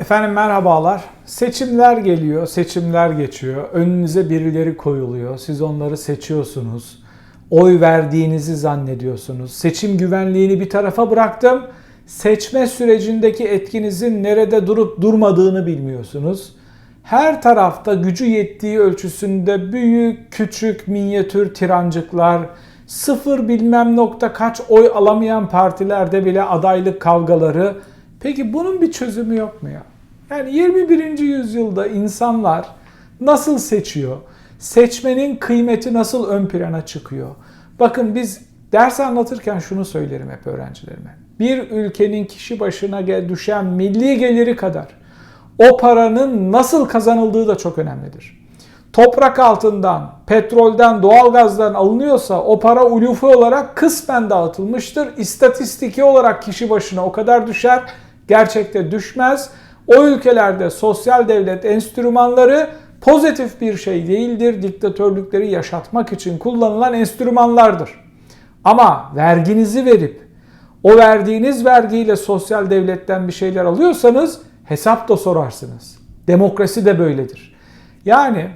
Efendim merhabalar. Seçimler geliyor, seçimler geçiyor. Önünüze birileri koyuluyor. Siz onları seçiyorsunuz. Oy verdiğinizi zannediyorsunuz. Seçim güvenliğini bir tarafa bıraktım. Seçme sürecindeki etkinizin nerede durup durmadığını bilmiyorsunuz. Her tarafta gücü yettiği ölçüsünde büyük, küçük, minyatür tirancıklar, sıfır bilmem nokta kaç oy alamayan partilerde bile adaylık kavgaları. Peki bunun bir çözümü yok mu ya? Yani 21. yüzyılda insanlar nasıl seçiyor? Seçmenin kıymeti nasıl ön plana çıkıyor? Bakın biz ders anlatırken şunu söylerim hep öğrencilerime. Bir ülkenin kişi başına düşen milli geliri kadar o paranın nasıl kazanıldığı da çok önemlidir. Toprak altından, petrolden, doğalgazdan alınıyorsa o para ulufi olarak kısmen dağıtılmıştır. İstatistiki olarak kişi başına o kadar düşer, gerçekte düşmez. O ülkelerde sosyal devlet enstrümanları pozitif bir şey değildir. Diktatörlükleri yaşatmak için kullanılan enstrümanlardır. Ama verginizi verip o verdiğiniz vergiyle sosyal devletten bir şeyler alıyorsanız hesap da sorarsınız. Demokrasi de böyledir. Yani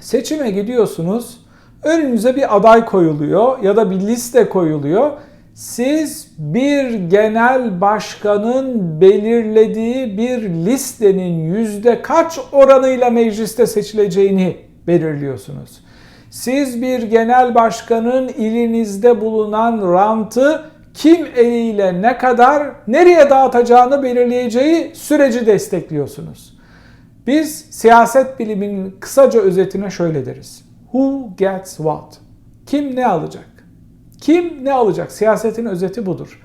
seçime gidiyorsunuz, önünüze bir aday koyuluyor ya da bir liste koyuluyor. Siz bir genel başkanın belirlediği bir listenin yüzde kaç oranıyla mecliste seçileceğini belirliyorsunuz. Siz bir genel başkanın ilinizde bulunan rantı kim eliyle ne kadar nereye dağıtacağını belirleyeceği süreci destekliyorsunuz. Biz siyaset biliminin kısaca özetine şöyle deriz. Who gets what? Kim ne alacak? Kim ne alacak? Siyasetin özeti budur.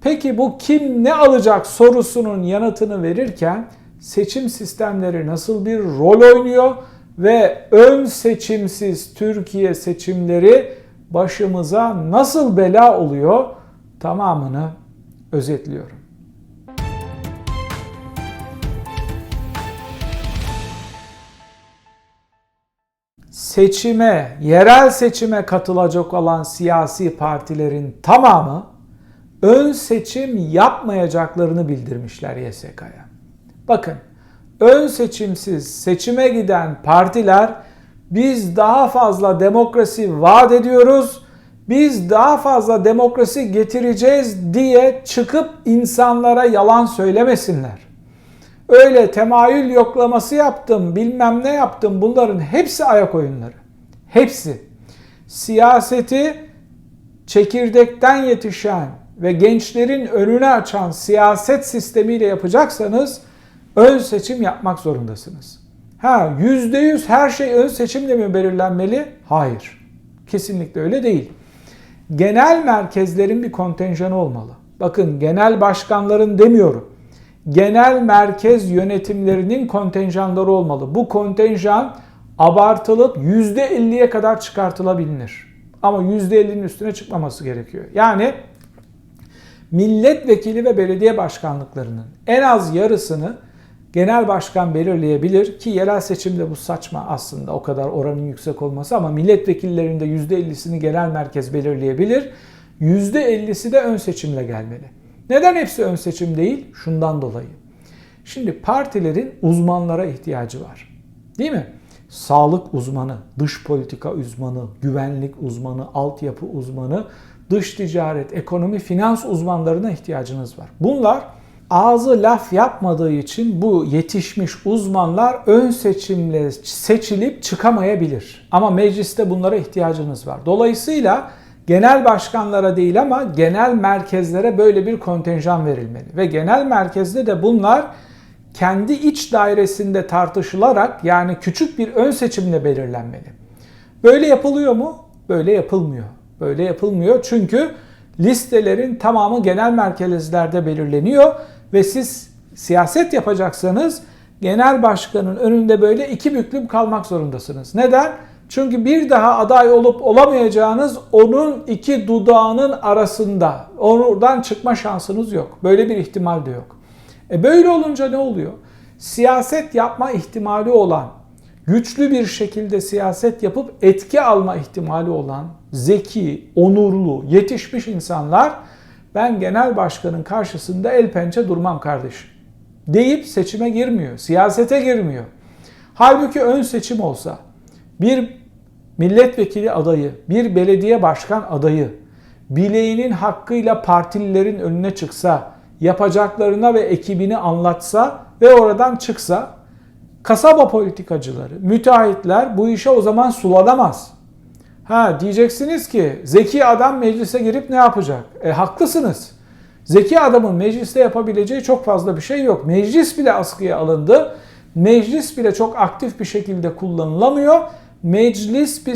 Peki bu kim ne alacak sorusunun yanıtını verirken seçim sistemleri nasıl bir rol oynuyor ve ön seçimsiz Türkiye seçimleri başımıza nasıl bela oluyor tamamını özetliyorum. Seçime, yerel seçime katılacak olan siyasi partilerin tamamı ön seçim yapmayacaklarını bildirmişler YSK'ya. Bakın, ön seçimsiz seçime giden partiler biz daha fazla demokrasi vaat ediyoruz, biz daha fazla demokrasi getireceğiz diye çıkıp insanlara yalan söylemesinler öyle temayül yoklaması yaptım, bilmem ne yaptım. Bunların hepsi ayak oyunları. Hepsi. Siyaseti çekirdekten yetişen ve gençlerin önünü açan siyaset sistemiyle yapacaksanız ön seçim yapmak zorundasınız. Ha yüzde yüz her şey ön seçimle mi belirlenmeli? Hayır. Kesinlikle öyle değil. Genel merkezlerin bir kontenjanı olmalı. Bakın genel başkanların demiyorum genel merkez yönetimlerinin kontenjanları olmalı. Bu kontenjan abartılıp %50'ye kadar çıkartılabilir. Ama %50'nin üstüne çıkmaması gerekiyor. Yani milletvekili ve belediye başkanlıklarının en az yarısını genel başkan belirleyebilir ki yerel seçimde bu saçma aslında o kadar oranın yüksek olması ama milletvekillerinde %50'sini genel merkez belirleyebilir. %50'si de ön seçimle gelmeli. Neden hepsi ön seçim değil? Şundan dolayı. Şimdi partilerin uzmanlara ihtiyacı var. Değil mi? Sağlık uzmanı, dış politika uzmanı, güvenlik uzmanı, altyapı uzmanı, dış ticaret, ekonomi, finans uzmanlarına ihtiyacınız var. Bunlar ağzı laf yapmadığı için bu yetişmiş uzmanlar ön seçimle seçilip çıkamayabilir. Ama mecliste bunlara ihtiyacınız var. Dolayısıyla genel başkanlara değil ama genel merkezlere böyle bir kontenjan verilmeli. Ve genel merkezde de bunlar kendi iç dairesinde tartışılarak yani küçük bir ön seçimle belirlenmeli. Böyle yapılıyor mu? Böyle yapılmıyor. Böyle yapılmıyor çünkü listelerin tamamı genel merkezlerde belirleniyor ve siz siyaset yapacaksanız genel başkanın önünde böyle iki büklüm kalmak zorundasınız. Neden? Çünkü bir daha aday olup olamayacağınız onun iki dudağının arasında. Oradan çıkma şansınız yok. Böyle bir ihtimal de yok. E böyle olunca ne oluyor? Siyaset yapma ihtimali olan, güçlü bir şekilde siyaset yapıp etki alma ihtimali olan, zeki, onurlu, yetişmiş insanlar ben genel başkanın karşısında el pençe durmam kardeşim. deyip seçime girmiyor, siyasete girmiyor. Halbuki ön seçim olsa bir milletvekili adayı, bir belediye başkan adayı bileğinin hakkıyla partililerin önüne çıksa, yapacaklarına ve ekibini anlatsa ve oradan çıksa kasaba politikacıları, müteahhitler bu işe o zaman sulanamaz. Ha diyeceksiniz ki zeki adam meclise girip ne yapacak? E haklısınız. Zeki adamın mecliste yapabileceği çok fazla bir şey yok. Meclis bile askıya alındı. Meclis bile çok aktif bir şekilde kullanılamıyor. Meclis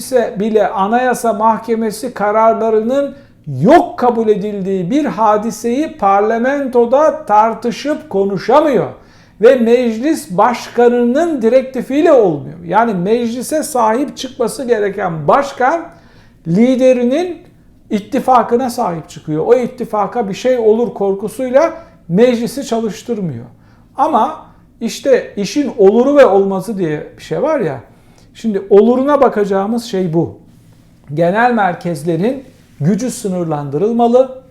bile Anayasa Mahkemesi kararlarının yok kabul edildiği bir hadiseyi parlamentoda tartışıp konuşamıyor. Ve meclis başkanının direktifiyle olmuyor. Yani meclise sahip çıkması gereken başkan liderinin ittifakına sahip çıkıyor. O ittifaka bir şey olur korkusuyla meclisi çalıştırmıyor. Ama işte işin oluru ve olmazı diye bir şey var ya. Şimdi oluruna bakacağımız şey bu. Genel merkezlerin gücü sınırlandırılmalı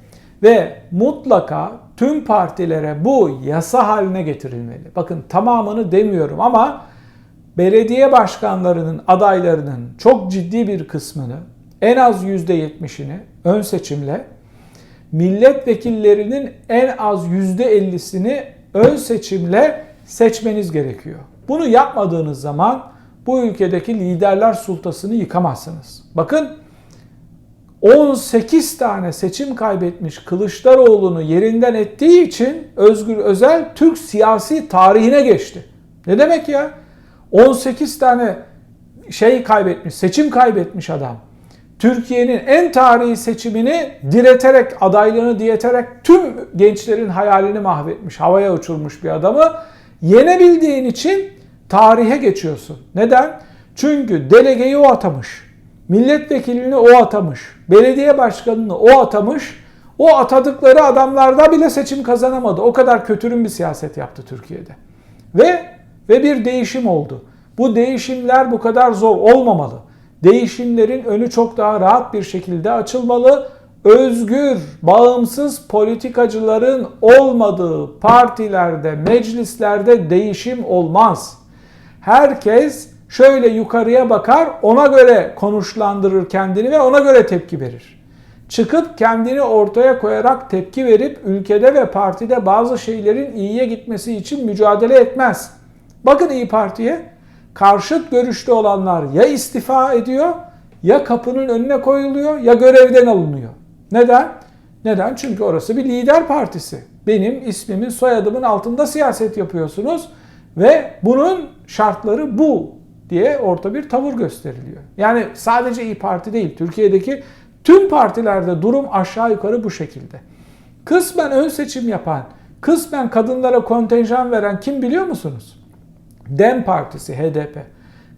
ve mutlaka tüm partilere bu yasa haline getirilmeli. Bakın tamamını demiyorum ama belediye başkanlarının adaylarının çok ciddi bir kısmını en az %70'ini ön seçimle milletvekillerinin en az %50'sini ön seçimle seçmeniz gerekiyor. Bunu yapmadığınız zaman bu ülkedeki liderler sultasını yıkamazsınız. Bakın 18 tane seçim kaybetmiş Kılıçdaroğlu'nu yerinden ettiği için Özgür Özel Türk siyasi tarihine geçti. Ne demek ya? 18 tane şey kaybetmiş, seçim kaybetmiş adam. Türkiye'nin en tarihi seçimini direterek, adaylığını direterek tüm gençlerin hayalini mahvetmiş, havaya uçurmuş bir adamı yenebildiğin için tarihe geçiyorsun. Neden? Çünkü delegeyi o atamış. Milletvekilini o atamış. Belediye başkanını o atamış. O atadıkları adamlarda bile seçim kazanamadı. O kadar kötürüm bir siyaset yaptı Türkiye'de. Ve ve bir değişim oldu. Bu değişimler bu kadar zor olmamalı. Değişimlerin önü çok daha rahat bir şekilde açılmalı. Özgür, bağımsız politikacıların olmadığı partilerde, meclislerde değişim olmaz. Herkes şöyle yukarıya bakar, ona göre konuşlandırır kendini ve ona göre tepki verir. Çıkıp kendini ortaya koyarak tepki verip ülkede ve partide bazı şeylerin iyiye gitmesi için mücadele etmez. Bakın İyi Parti'ye karşıt görüşte olanlar ya istifa ediyor ya kapının önüne koyuluyor ya görevden alınıyor. Neden? Neden? Çünkü orası bir lider partisi. Benim ismimin soyadımın altında siyaset yapıyorsunuz ve bunun şartları bu diye orta bir tavır gösteriliyor. Yani sadece İyi Parti değil, Türkiye'deki tüm partilerde durum aşağı yukarı bu şekilde. Kısmen ön seçim yapan, kısmen kadınlara kontenjan veren kim biliyor musunuz? Dem Partisi, HDP.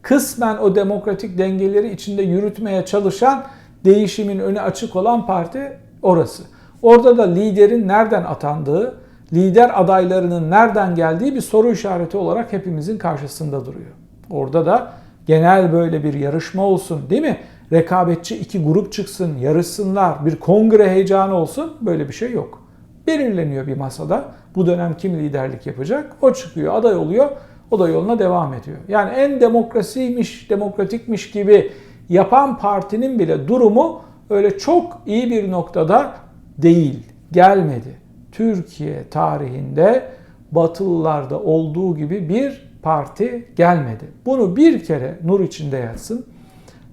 Kısmen o demokratik dengeleri içinde yürütmeye çalışan, değişimin önü açık olan parti orası. Orada da liderin nereden atandığı, lider adaylarının nereden geldiği bir soru işareti olarak hepimizin karşısında duruyor. Orada da genel böyle bir yarışma olsun değil mi? Rekabetçi iki grup çıksın, yarışsınlar, bir kongre heyecanı olsun böyle bir şey yok. Belirleniyor bir masada. Bu dönem kim liderlik yapacak? O çıkıyor, aday oluyor. O da yoluna devam ediyor. Yani en demokrasiymiş, demokratikmiş gibi yapan partinin bile durumu öyle çok iyi bir noktada değil, gelmedi. Türkiye tarihinde Batılılarda olduğu gibi bir parti gelmedi. Bunu bir kere nur içinde yatsın.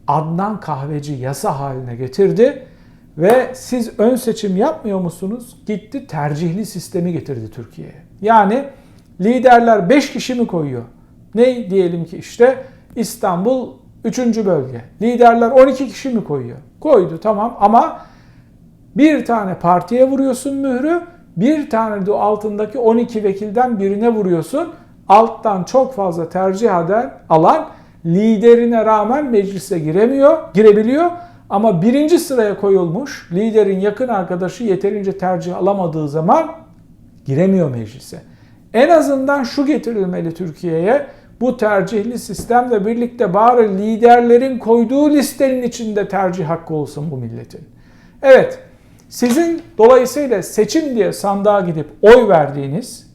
Adnan Kahveci yasa haline getirdi ve siz ön seçim yapmıyor musunuz? Gitti tercihli sistemi getirdi Türkiye'ye. Yani liderler 5 kişi mi koyuyor? Ne diyelim ki işte İstanbul 3. bölge. Liderler 12 kişi mi koyuyor? Koydu tamam ama bir tane partiye vuruyorsun mührü, bir tane de altındaki 12 vekilden birine vuruyorsun. Alttan çok fazla tercih eden alan liderine rağmen meclise giremiyor, girebiliyor. Ama birinci sıraya koyulmuş liderin yakın arkadaşı yeterince tercih alamadığı zaman giremiyor meclise. En azından şu getirilmeli Türkiye'ye. Bu tercihli sistemle birlikte bari liderlerin koyduğu listenin içinde tercih hakkı olsun bu milletin. Evet, sizin dolayısıyla seçim diye sandığa gidip oy verdiğiniz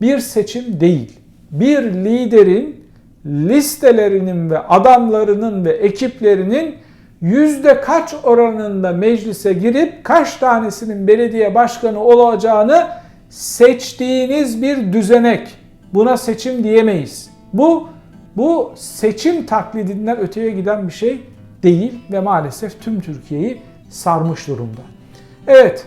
bir seçim değil. Bir liderin listelerinin ve adamlarının ve ekiplerinin yüzde kaç oranında meclise girip kaç tanesinin belediye başkanı olacağını seçtiğiniz bir düzenek. Buna seçim diyemeyiz. Bu bu seçim taklidinden öteye giden bir şey değil ve maalesef tüm Türkiye'yi sarmış durumda. Evet,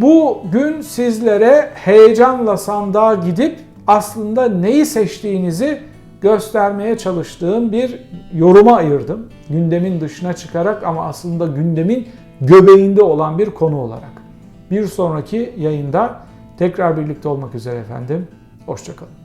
bugün sizlere heyecanla sandığa gidip aslında neyi seçtiğinizi göstermeye çalıştığım bir yoruma ayırdım. Gündemin dışına çıkarak ama aslında gündemin göbeğinde olan bir konu olarak. Bir sonraki yayında tekrar birlikte olmak üzere efendim. Hoşçakalın.